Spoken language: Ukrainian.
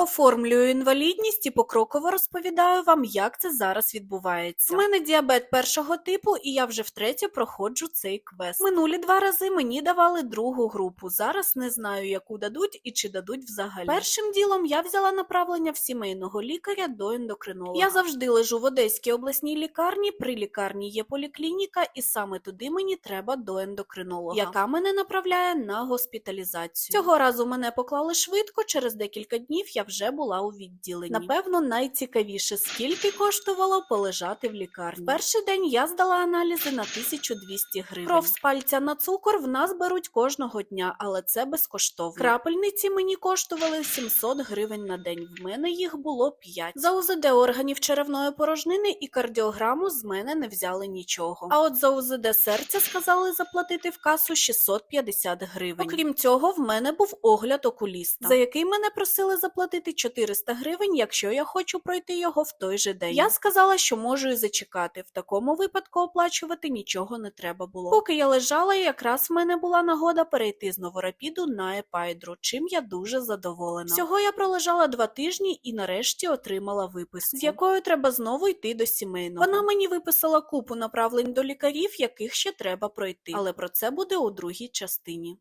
Оформлюю інвалідність і покроково розповідаю вам, як це зараз відбувається. У мене діабет першого типу, і я вже втретє проходжу цей квест. Минулі два рази мені давали другу групу. Зараз не знаю, яку дадуть і чи дадуть взагалі. Першим ділом я взяла направлення в сімейного лікаря до ендокринолога. Я завжди лежу в Одеській обласній лікарні. При лікарні є поліклініка, і саме туди мені треба до ендокринолога, яка мене направляє на госпіталізацію. Цього разу мене поклали швидко. Через декілька днів я вже була у відділенні. Напевно, найцікавіше, скільки коштувало полежати в лікарні. В перший день я здала аналізи на 1200 гривень. Кров з пальця на цукор в нас беруть кожного дня, але це безкоштовно. Крапельниці мені коштували 700 гривень на день. В мене їх було 5. За УЗД органів черевної порожнини і кардіограму з мене не взяли нічого. А от за УЗД серця сказали заплатити в касу 650 гривень. Окрім цього, в мене був огляд окуліста, за який мене просили заплатити 400 гривень, якщо я хочу пройти його в той же день. Я сказала, що можу і зачекати. В такому випадку оплачувати нічого не треба було. Поки я лежала, якраз в мене була нагода перейти з новорапіду на епайдру, чим я дуже задоволена. Всього я пролежала два тижні і нарешті отримала виписку, з якою треба знову йти до сімейного. Вона мені виписала купу направлень до лікарів, яких ще треба пройти. Але про це буде у другій частині.